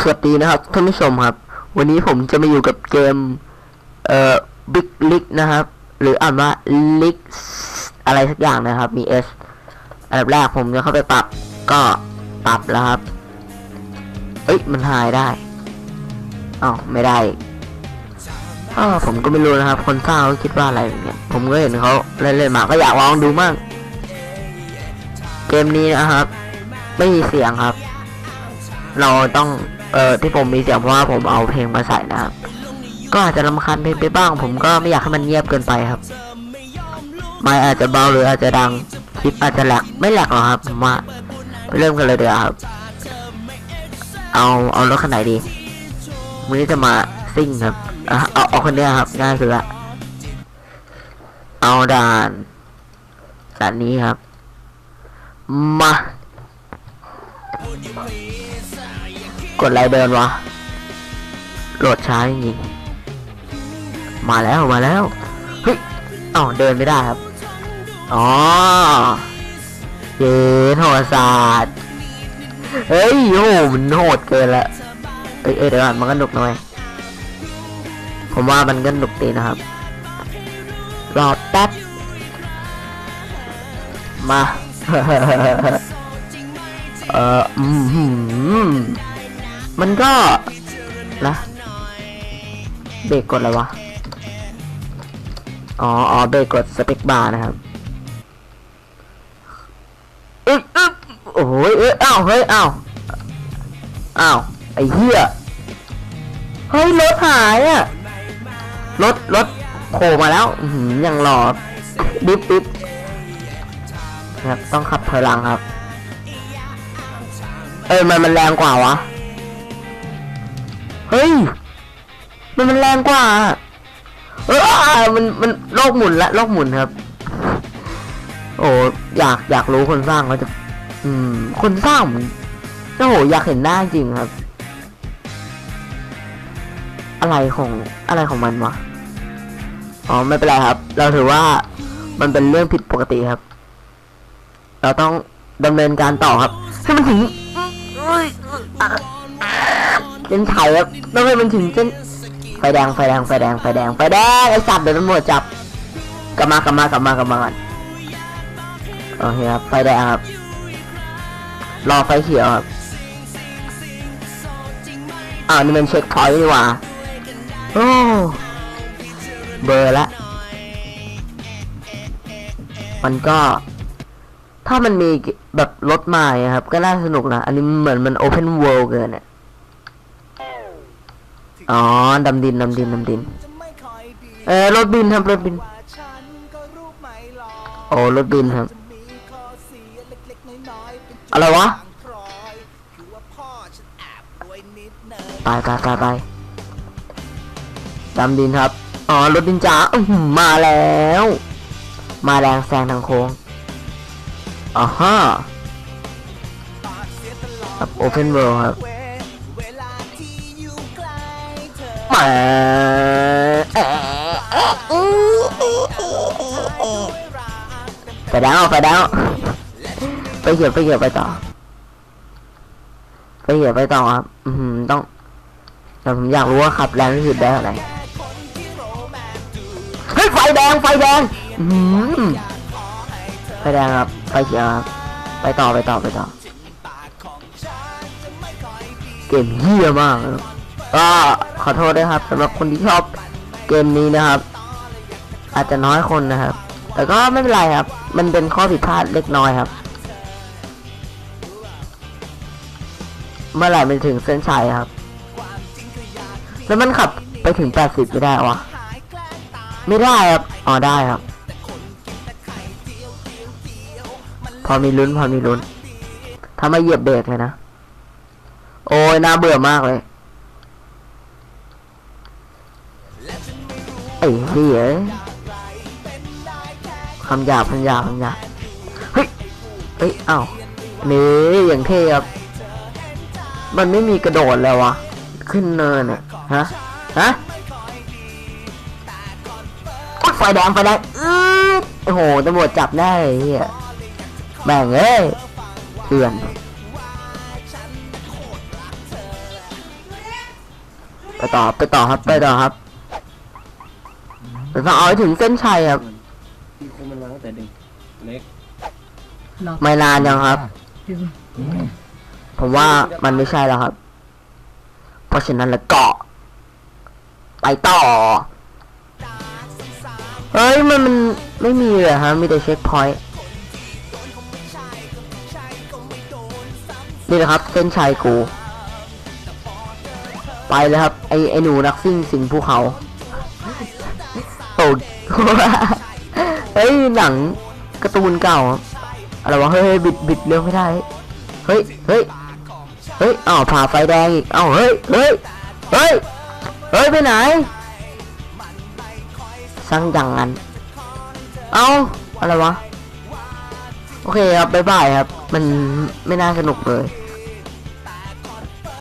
สวัสดีนะครับท่านผู้ชมครับ วันนี้ผมจะมาอยู่กับเกม เอ่อ Big League นะครับ หรืออ่านว่า League อะไรสักอย่างนะครับ มี S อันดับแรกผมจะเข้าไปปรับก็ปรับแล้วครับ เอ้ยมันหายได้อ้าวไม่ได้อ้าวผมก็ไม่รู้นะครับ คนสร้างเขาคิดว่าอะไรอย่างเงี้ยผมก็เห็นเขาเล่นๆมาก็อยากลองดูมั่งเกมนี้นะครับ ไม่มีเสียงครับ เราต้อง เอ่อที่ผมมีเสียงเพราะว่าผมเอาเพลงมาใส่นะครับ ก็อาจจะรำคาญเพลงไปบ้าง ผมก็ไม่อยากให้มันเงียบเกินไปครับ ไม่อาจจะเบาหรืออาจจะดังคลิปอาจจะแหลกไม่แหลกหรอกครับผมว่าเริ่มกันเลยเดี๋ยวครับ เอาเอารถคันไหนดีวันนี้จะมาซิ่งครับเอาเอาคนเนี้ยครับง่ายสุดละเอาด่านด่านนี้ครับมา กดอะไรเดินวะโหลดช้าจริงมาแล้วมาแล้วเฮ้ยเอ้าเดินไม่ได้ครับ อ๋อเย็นโหดศาสตร์เฮ้ยโหมันโหดเกินละเอ้ยเอ้ยเดี๋ยวก่อนมันก็หนุกหน่อยผมว่ามันก็หนุกดีนะครับ รอแป๊บมา เอออืม มันก็นะเบรกกดอะไรวะ อ๋ออ๋อเบรกกดสเปคบาร์นะครับอึ๊บอึ๊บโอ้โหเอ้ยอ้าวเฮ้ยอ้าวอ้าวไอ้เหี้ยเฮ้ยรถหายอะรถรถโผล่มาแล้วอือหือยังหลอดิบดิบนะครับต้องขับถอยหลังครับ เอ้ยมันมันแรงกว่าวะ เฮ้ย มันมันแรงกว่า เออมันมันโลกหมุนละโลกหมุนครับ โอ้อยากอยากรู้คนสร้างเขาจะ อืม คนสร้างโอ้โหอยากเห็นหน้าจริงครับ อะไรของอะไรของมันวะอ๋อไม่เป็นไรครับ เราถือว่ามันเป็นเรื่องผิดปกติครับ เราต้องดำเนินการต่อครับให้มันถึง เส้นชัยครับต้องให้มันถึงเส้นไฟแดงไฟแดงไฟแดงไฟแดงไฟแดงไอ้สัตว์เดี๋ยวตำรวจจับกลับมากลับมากลับมากลับมาก่อนโอเคครับไฟแดงครับรอไฟเขียวครับอ้าวนี่มันเช็คพอยต์นี่หว่าโอ้เบอร์ละมันก็ ถ้ามันมีแบบรถมาย่ครับ ก็น่าสนุกนะ อันนี้เหมือนมันโอเพนเวิลด์เกินอะ อ๋อดำดินดำดินดำดิน เออรถบินครับรถบิน โอ้รถบินครับ อะไรวะไปไปไปไปดำดินครับ อ๋อรถดินจ๋ามาแล้ว มาแรงแซงทางโค้งอ่าฮะครับโอเพนเวิลด์ครับ ไปดาวไปดาวไปเหยียวไปเหยียวไปต่อ ไปเหยียวไปต่อครับอือหือต้องแต่ผมอยากรู้ว่าขับแรงที่สุดได้เท่าไหร่เฮ้ยไฟแดงไฟแดงอือหือไฟแดงครับไฟเขียวครับไปต่อไปต่อไปต่อเกมเหี้ยมากครับ ก็ขอโทษด้วยครับสำหรับคนที่ชอบเกมนี้นะครับ อาจจะน้อยคนนะครับ แต่ก็ไม่เป็นไรครับ มันเป็นข้อผิดพลาดเล็กน้อยครับ เมื่อไหร่มันถึงเส้นชัยครับ แล้วมันขับไปถึง 80 ไม่ได้วะไม่ได้ครับอ๋อได้ครับ พอมีลุ้นพอมีลุ้นถ้าไม่เหยียบเบรกเลยนะ โอ้ยน่าเบื่อมากเลย ไอ้เหี้ยคำหยาบคำหยาบคำหยาบเฮ้ยเฮ้ยอ้าวนี่อย่างเท่ครับมันไม่มีกระโดดแล้ววะขึ้นเนินอะฮะฮะไฟแดงไฟแดงอื้อโอ้โหตำรวจจับได้เฮียแบ่งเอ้ยเถื่อนไปต่อไปต่อครับไปต่อครับ เราต้องเอาให้ถึงเส้นชัยครับที่คุมมันมาตั้งแต่เด็กเล็กไม่นานยังครับ ผมว่ามันไม่ใช่แล้วครับ เพราะฉะนั้นแล้วก็ไปต่อ เฮ้ยมันมันไม่มีเลยฮะมีแต่เช็คพอยต์นี่นะครับเส้นชัยกู ไปเลยครับ ไอไอหนูนักซิ่งสิงภูเขาโอ้ เฮ้ยหนังการ์ตูนเก่าอะไรวะเฮ้ยบิดบิดเร็วไม่ได้ เฮ้ยเฮ้ยเฮ้ยอ้าวผ่าไฟแดงอีกอ้าวเฮ้ยเฮ้ยเฮ้ยเฮ้ยไปไหนสร้างอย่างนั้นเอ้าอะไรวะ โอเคครับบ๊ายบายครับ มันไม่น่าสนุกเลย